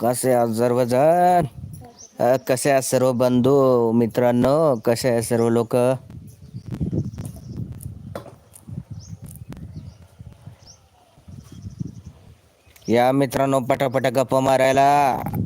कसे आहात सर्वजण? कसे आहात सर्व बंधू मित्रांनो? कसे आहे सर्व लोक? या मित्रांनो पटापटा गप्पा मारायला.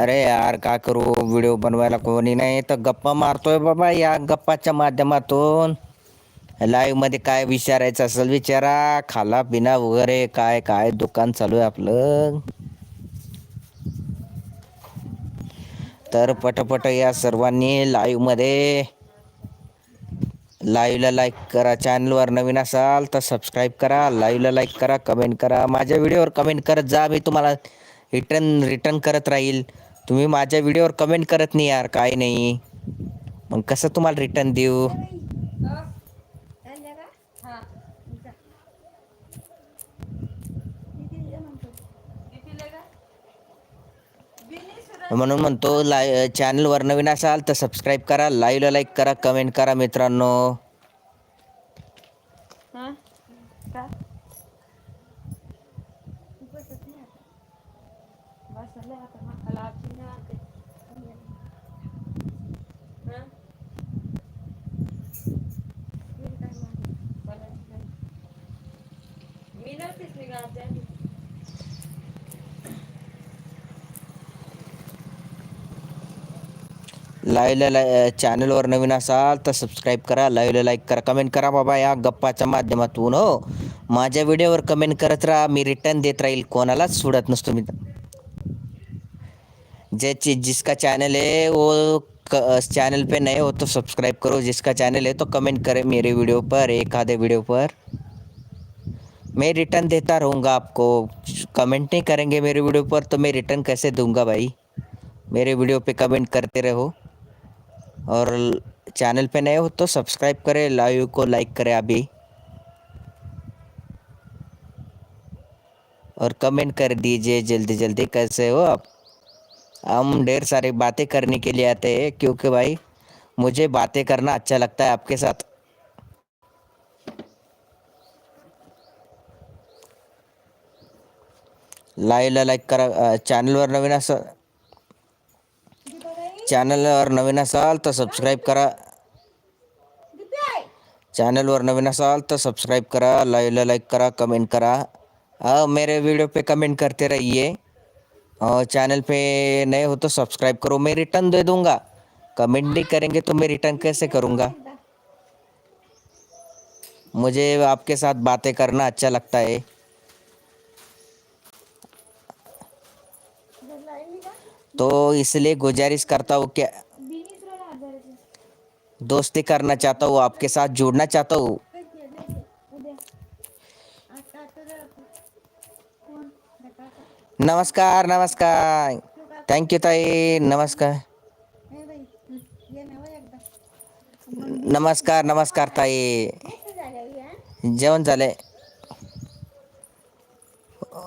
अरे यार काय करू? व्हिडिओ बनवायला कोणी नाही तर गप्पा मारतोय बाबा या गप्पाच्या माध्यमातून. लाईव्हमध्ये काय विचारायचं असेल विचारा. खाला पिना वगैरे काय काय दुकान चालू आहे आपलं. तर पटपट या सर्वांनी लाईव्हमध्ये लाईव्हला लाईक करा चॅनलवर नवीन असाल तर सबस्क्राईब करा. लाईव्हला लाईक करा कमेंट करा. माझ्या व्हिडिओवर कमेंट करत जा मी तुम्हाला रिटर्न रिटर्न करत राहील. तुम्ही माझ्या व्हिडिओवर कमेंट करत नाही यार काय नाही. मग कसं तुम्हाला रिटर्न देऊ? म्हणून म्हणतो लाय चॅनलवर नवीन असाल तर सबस्क्राईब करा लाईव्हला लाईक करा कमेंट करा मित्रांनो. हा? बसले लाईव्हला लाय चॅनलवर नवीन असाल तर सबस्क्राईब करा लाईव्हला लाईक करा, कमेंट करा, बाबा या गप्पाच्या माध्यमातून हो माझ्या व्हिडिओवर कमेंट करत राहा, मी रिटर्न देत राहील कोणालाच सोडत नसतो मी. जैसे जिसका चैनल है, वो चैनल पे नए हो तो सब्सक्राइब करो, जिसका चैनल है तो कमेंट करे मेरे वीडियो पर, एक आधे वीडियो पर. मैं रिटर्न देता रहूँगा आपको. कमेंट नहीं करेंगे मेरे वीडियो पर तो मैं रिटर्न कैसे दूँगा भाई? मेरे वीडियो पे कमेंट करते रहो. और चैनल पे नए हो तो सब्सक्राइब करें लाइव को लाइक करें अभी। और कमेंट कर दीजिए जल्दी जल्दी कैसे हो आप। हम ढेर सारी बातें करने के लिए आते हैं, क्योंकि भाई मुझे बातें करना अच्छा लगता है आपके साथ। लाईव्हला लाईक करा चॅनलवर नवीन असं चॅनलवर नवीन असाल तर सबस्क्राईब करा। चैनल नवीन असाल तो सब्सक्राइब करा लाइव लाइक करा, कमेंट करा। हाँ मेरे वीडियो पे कमेंट करते रहिए। और चैनल पे नए हो तो सब्सक्राइब करो। मैं रिटर्न दे दूँगा। कमेंट नहीं करेंगे तो मैं रिटर्न कैसे करूँगा? मुझे आपके साथ बातें करना अच्छा लगता है। तो इसलिए गुजारिश करता हूँ क्या दोस्ती करना चाहता हूँ, आपके साथ जुड़ना चाहता हूँ। नमस्कार नमस्कार। थैंक यू ताई। नमस्कार। नमस्कार नमस्कार, ताई। जेवण झाले?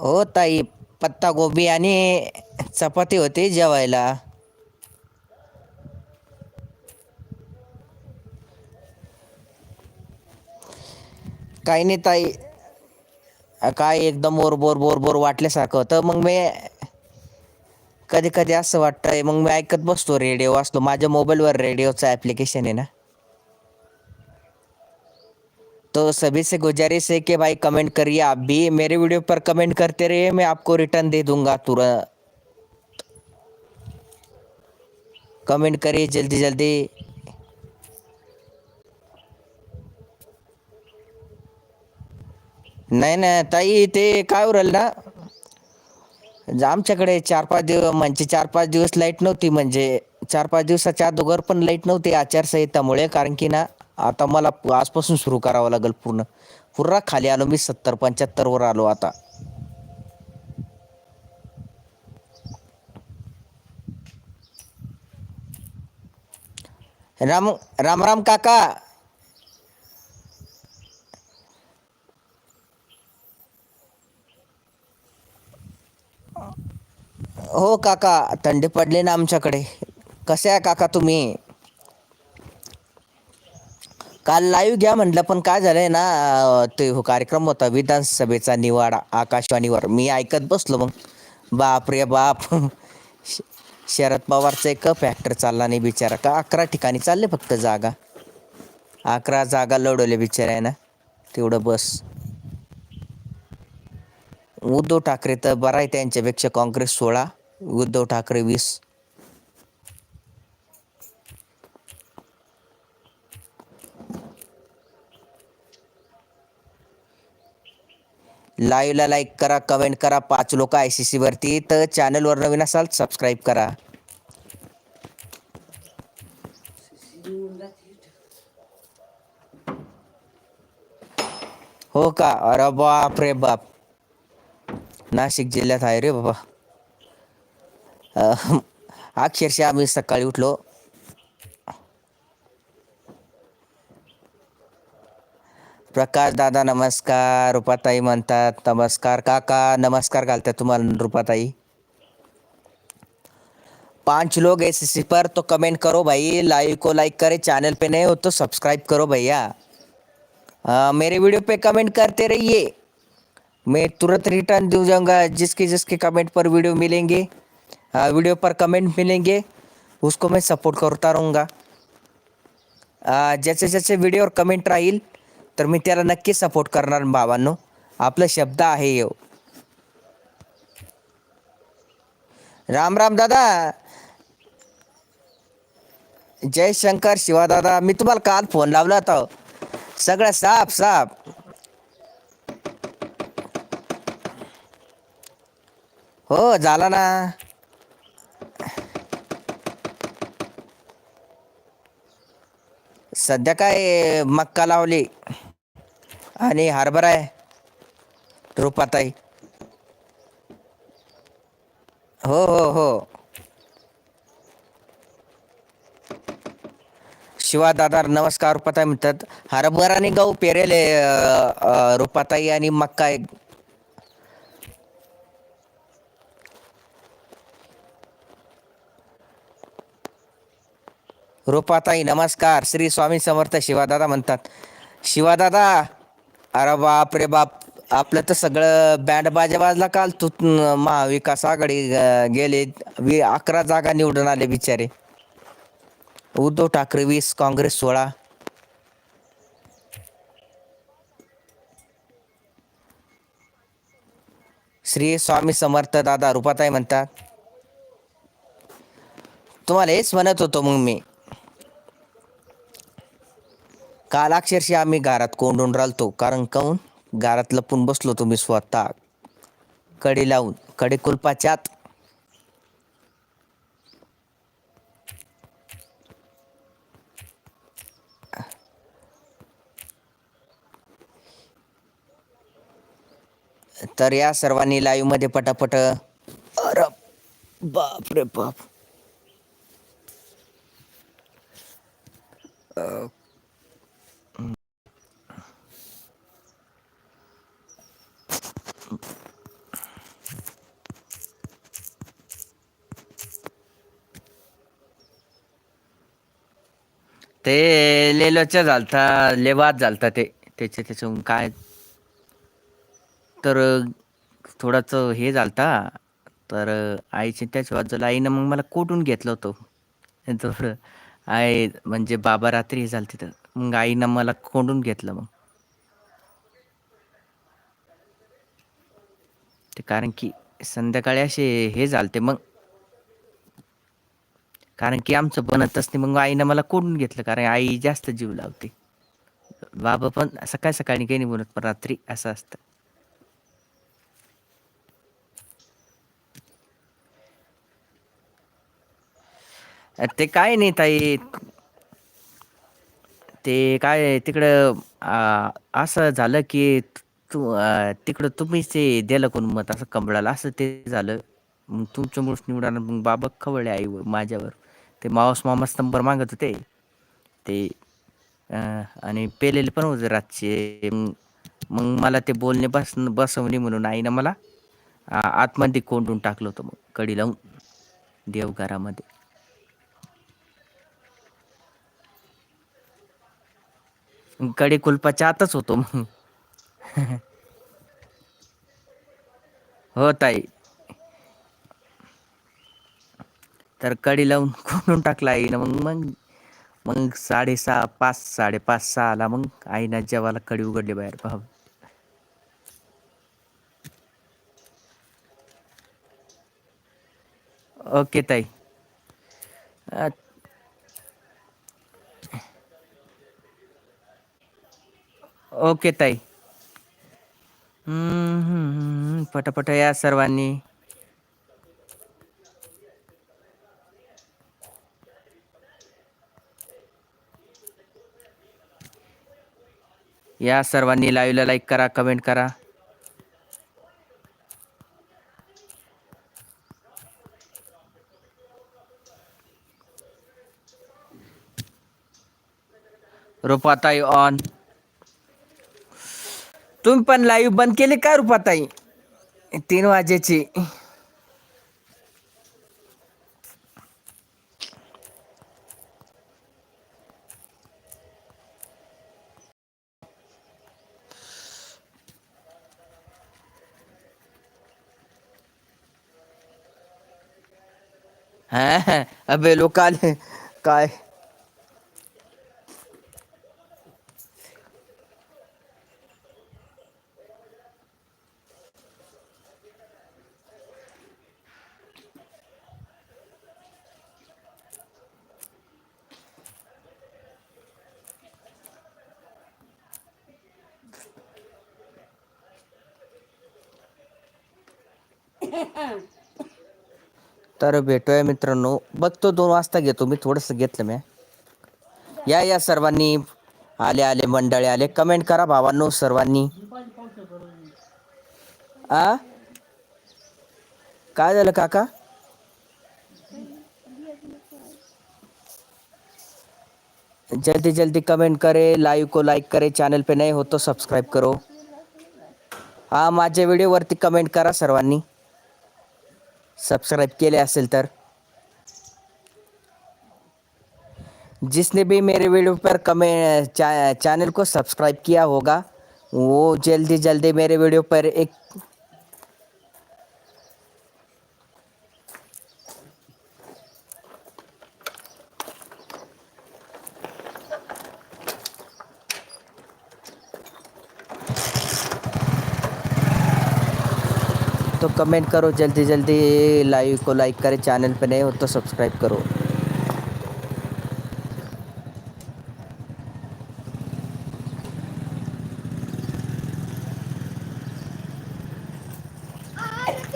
हो, ताई, पत्ता गोबी आणि चपाती होती जेवायला. काही नाही ताई. काय एकदम बोर बोर बोर बोर वाटल्यासारखं होतं. मग मी कधी कधी असं वाटतंय मग मी ऐकत बसतो रेडिओ असतो माझ्या मोबाईलवर रेडिओचं ॲप्लिकेशन आहे ना. तो सभी से गुजारिश है कि भाई कमेंट करिए. आप भी मेरे वीडियो पर कमेंट करते रहिए. मैं आपको रिटर्न दे दूंगा तुरंत. कमेंट करिए जल्दी जल्दी। नाही ना ताई ते काय उरल ना? आमच्याकडे चार पाच दिवस म्हणजे चार पाच दिवस लाइट नव्हती म्हणजे चार पाच दिवसाच्या अगोदर पण लाइट नव्हती आचारसंहितामुळे कारण की ना आता मला आजपासून सुरू करावं लागेल पूर्ण. पूर्ण खाली आलो मी सत्तर पंच्याहत्तर वर आलो आता. राम राम राम काका. हो काका थंडी पडली ना आमच्याकडे. कसे आहे काका तुम्ही? काल लाईव्ह घ्या म्हटलं पण काय झालंय ना ते हो कार्यक्रम होता विधानसभेचा निवाडा आकाशवाणीवर. मी ऐकत बसलो मग. बाप रे बाप. शरद पवारचा एक फॅक्टर चालला नाही बिचारा. का अकरा ठिकाणी चालले फक्त जागा? अकरा जागा लढवल्या बिचारा ना तेवढं बस. उद्धव ठाकरे तर बरं आहे त्यांच्यापेक्षा. काँग्रेस सोळा उद्धव ठाकरे वीस. लाईव्हला लाईक करा कमेंट करा. पाच लोक आय सी सी वरती. तर चॅनलवर नवीन असाल सबस्क्राईब करा. हो का? अरे बाप रे बाप. नाशिक जिल्ह्यात आहे रे बाबा. अक्षरशः आम्ही सकाळी उठलो. प्रकाश दादा नमस्कार. रुपाताई म्हणतात नमस्कार काका नमस्कार घालतात तुम्हाला रुपाताई. पाँच लोग एस पर तो कमेंट करो भाई. लाइव को लाइक करे चैनल पे नए हो तो सब्सक्राइब करो भैया. मेरे वीडियो पे कमेंट करते रहिए. मैं तुरंत रिटर्न दे जाऊँगा जिसके जिसके कमेंट पर वीडियो मिलेंगे. हाँ, वीडियो पर कमेंट मिलेंगे उसको मैं सपोर्ट करता रहूँगा. जैसे जैसे वीडियो व्हिडिओवर कमेंट राहील तर मी त्याला नक्की सपोर्ट करणार बाबांनो. आपला शब्द आहे येऊ राम राम दादा. जय शंकर शिवादादा मी तुम्हाला काल फोन लावला होता. सगळं साफ साफ. हो झाला ना. सध्या काय मक्का लावली. आणि हरभरा आहे. रुपाताई. हो हो हो. शिवा दादा नमस्कार रूपाताई म्हणतात. हरभरा आणि गहू पेरेले रूपाताई रुपाताई आणि मक्का एक. रुपाताई नमस्कार. श्री स्वामी समर्थ शिवादादा म्हणतात. शिवादादा अरे बाप रे बाप. आपलं तर सगळं बँड बाजा वाजला काल. तू महाविकास आघाडी अं, गेले. वी अकरा जागा निवडून आले बिचारे. उद्धव ठाकरे वीस काँग्रेस सोळा. श्री स्वामी समर्थ दादा रुपाताई म्हणतात. तुम्हाला हेच म्हणत होतो मग मी. काल अक्षरशः आम्ही घरात कोंडून रालतो कारण काऊन घरात लपून बसलो तुम्ही स्वतः. कडी लावून कडे कुलपाच्यात. तर या सर्वांनी लाईव्हमध्ये पटापट अरे बाप रे बाप ते लेलोच्या झालता लेवात झालता ते. त्याचे त्याच्याहून काय? तर थोडाच हे झालता. तर आईचे त्याच बाजूला आईनं मग मला कोटून घेतलं होतं. थोडं आई म्हणजे बाबा रात्री हे झालं तिथं मग आईनं मला कोंडून घेतलं मग. ते कारण की संध्याकाळी असे हे झालते मग. कारण की आमचं बनतच नाही मग आईनं मला कोंडून घेतलं कारण आई जास्त जीव लावते. बाबा पण सकाळी सकाळी काही नाही बोलत पण रात्री असं असतं. ते काय नाही ताई. ते काय तिकडं असं झालं की तू तिकडं तुम्हीच ते दिलं कोण मत असं कमळाला असं ते झालं. मग तुमच्यामुळेच निवडणार मग बाबा खवळले आई माझ्यावर. ते मावस मामाच नंबर मागत होते. ते आणि पेलेले पण होते रातचे. मग मला ते बोलणे बस बसवणे म्हणून आईनं मला आतमध्ये कोंडून टाकलं होतं मग कडी लावून देवघरामध्ये. कडे कुलपाच्या आतच होतो मग. हो ताई. तर कडी लावून खोडून टाकला आईनं. मग मग मग साडेसहा पाच साडेपाच सहाला मग आईनं जेवायला कडी उघडली बाहेर. भाऊ ओके ताई. ओके ताई. हम्म, हम्म, पटापट या सर्वांनी. या सर्वांनी लाईव्हला लाईक करा कमेंट करा. रुपाताई ऑन तुम्ही पण लाईव्ह बंद केली का रुपाताई? तीन वाजेची. हा अबे लोक आले काय? तर भेटूया मित्रांनो. बघतो दोन वाजता घेतो. मी थोडंसं घेतलं मी. या या सर्वांनी. आले आले मंडळी आले. कमेंट करा भावांनो सर्वांनी. आ? काय झालं काका? जल्दी जल्दी कमेंट करे लाईव्ह को लाईक करे चॅनल पे नाही हो तो सबस्क्राईब करो. हा माझ्या व्हिडिओवरती कमेंट करा सर्वांनी. सब्सक्राइब के लिए असेल तर। जिसने भी मेरे वीडियो पर कमेंट चा, चैनल को सब्सक्राइब किया होगा वो जल्दी जल्दी मेरे वीडियो पर एक तो कमेंट करो, जल्दी जल्दी लाइव को लाइक करें, चैनल पर नए हो तो सब्सक्राइब करो।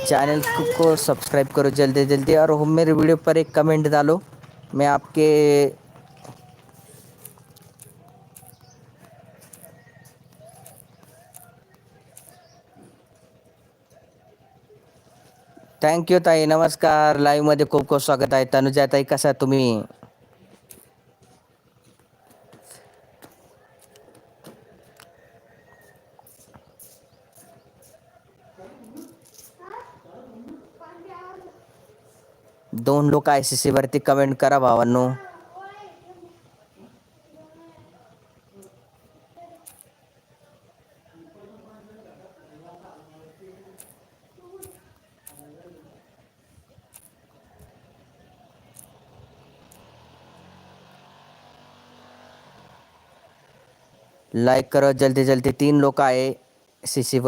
चैनल को- सब्सक्राइब करो जल्दी जल्दी, और मेरे वीडियो पर एक कमेंट डालो। मैं आपके थँक्यू ताई. नमस्कार. लाईव्हमध्ये खूप खूप स्वागत आहे. तनुजा ताई कसा आहे तुम्ही? दोन लोक आय सी सी वरती कमेंट करा भावांनो. लाईक करत जल्दी जल्दी तीन लोक आहे सी सी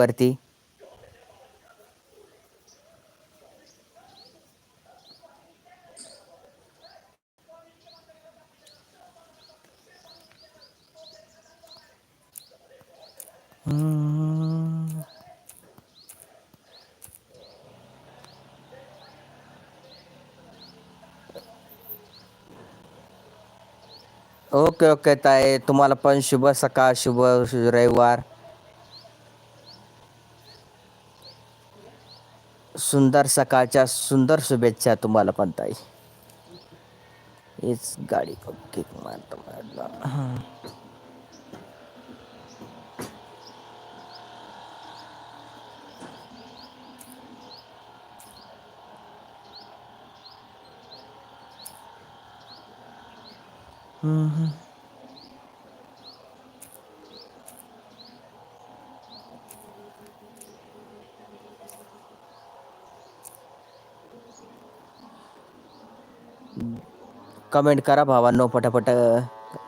ओके ओके ताई. तुम्हाला पण शुभ सकाळ शुभ रविवार. सुंदर सकाळच्या सुंदर शुभेच्छा तुम्हाला पण ताई. हीच गाडी ओके मारतो कमेंट करा भावांनो पटापट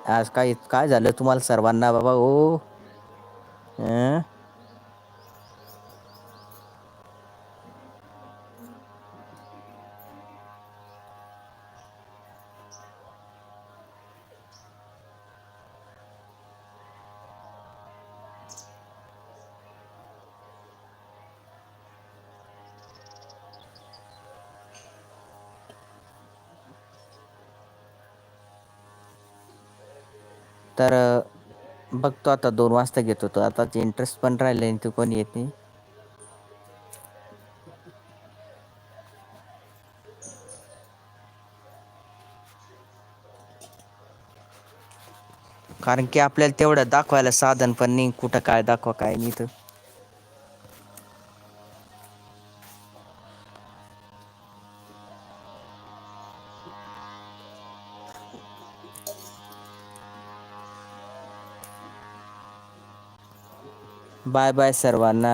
आज काय काय झालं तुम्हाला सर्वांना? बाबा ओ. तर बघतो आता दोन वाजता घेतो तो. आता इंटरेस्ट पण राहिले आणि तो कोणी येत नाही. कारण की आपल्याला तेवढं दाखवायला साधन पण नाही कुठं काय दाखवा काय नाही तर बाय बाय सर्वांना.